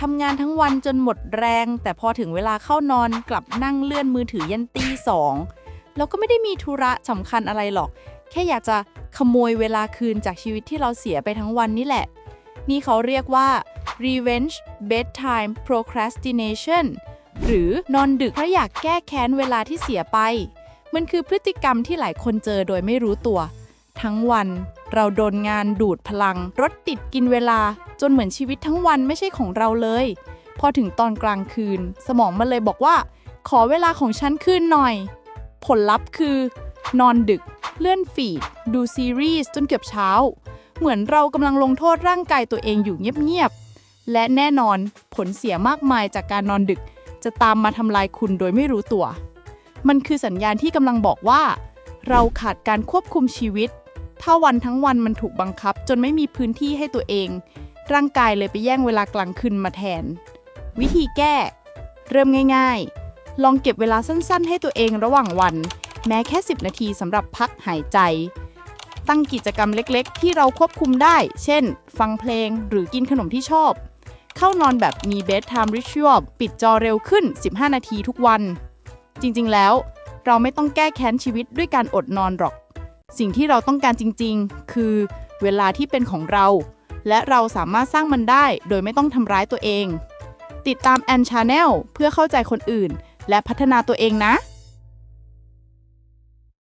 ทำงานทั้งวันจนหมดแรง แต่พอถึงเวลาเข้านอนกลับนั่งเลื่อนมือถือยันตีสองแล้วก็ไม่ได้มีธุระสำคัญอะไรหรอก แค่อยากจะขโมยเวลาคืนจากชีวิตที่เราเสียไปทั้งวันนี่แหละ นี่เขาเรียกว่า revenge bedtime procrastination หรือนอนดึกเพราะอยากแก้แค้นเวลาที่เสียไป มันคือพฤติกรรมที่หลายคนเจอโดยไม่รู้ตัว ทั้งวัน เราโดนงานดูดพลัง รถติดกินเวลา จนเหมือนชีวิตทั้งวันไม่ใช่ของเราเลย พอถึงตอนกลางคืน สมองมันเลยบอกว่า ขอเวลาของฉันคืนหน่อย ผลลัพธ์คือ นอนดึก เลื่อนฟีด ดูซีรีส์จนเกือบเช้า เหมือนเรากำลังลงโทษร่างกายตัวเองอยู่เงียบๆและแน่นอนผลเสียมากมายจากการนอนดึก จะตามมาทำลายคุณโดยไม่รู้ตัว มันคือสัญญาณที่กำลังบอกว่าเราขาดการควบคุมชีวิต ถ้าวันทั้งวันมันถูกบังคับ จนไม่มีพื้นที่ให้ตัวเอง ร่างกายเลยไปแย่งเวลากลางคืนมาแทน วิธีแก้ เริ่มง่ายๆ ลองเก็บเวลาสั้นๆ ให้ตัวเองระหว่างวัน แม้แค่ 10 นาทีสำหรับพักหายใจ ตั้งกิจกรรมเล็กๆ ที่เราควบคุมได้ เช่น ฟังเพลงหรือกินขนมที่ชอบ เข้านอนแบบมี bedtime ritual ปิดจอเร็วขึ้น 15 นาทีทุกวัน จริงๆแล้ว เราไม่ต้องแก้แค้นชีวิตด้วยการอดนอนหรอก สิ่งที่เราต้องการจริงๆ คือเวลาที่เป็นของเรา และเราสามารถสร้างมันได้ โดยไม่ต้องทำร้ายตัวเอง ติดตามแอนชาแนลเพื่อเข้าใจคนอื่น และพัฒนาตัวเองนะ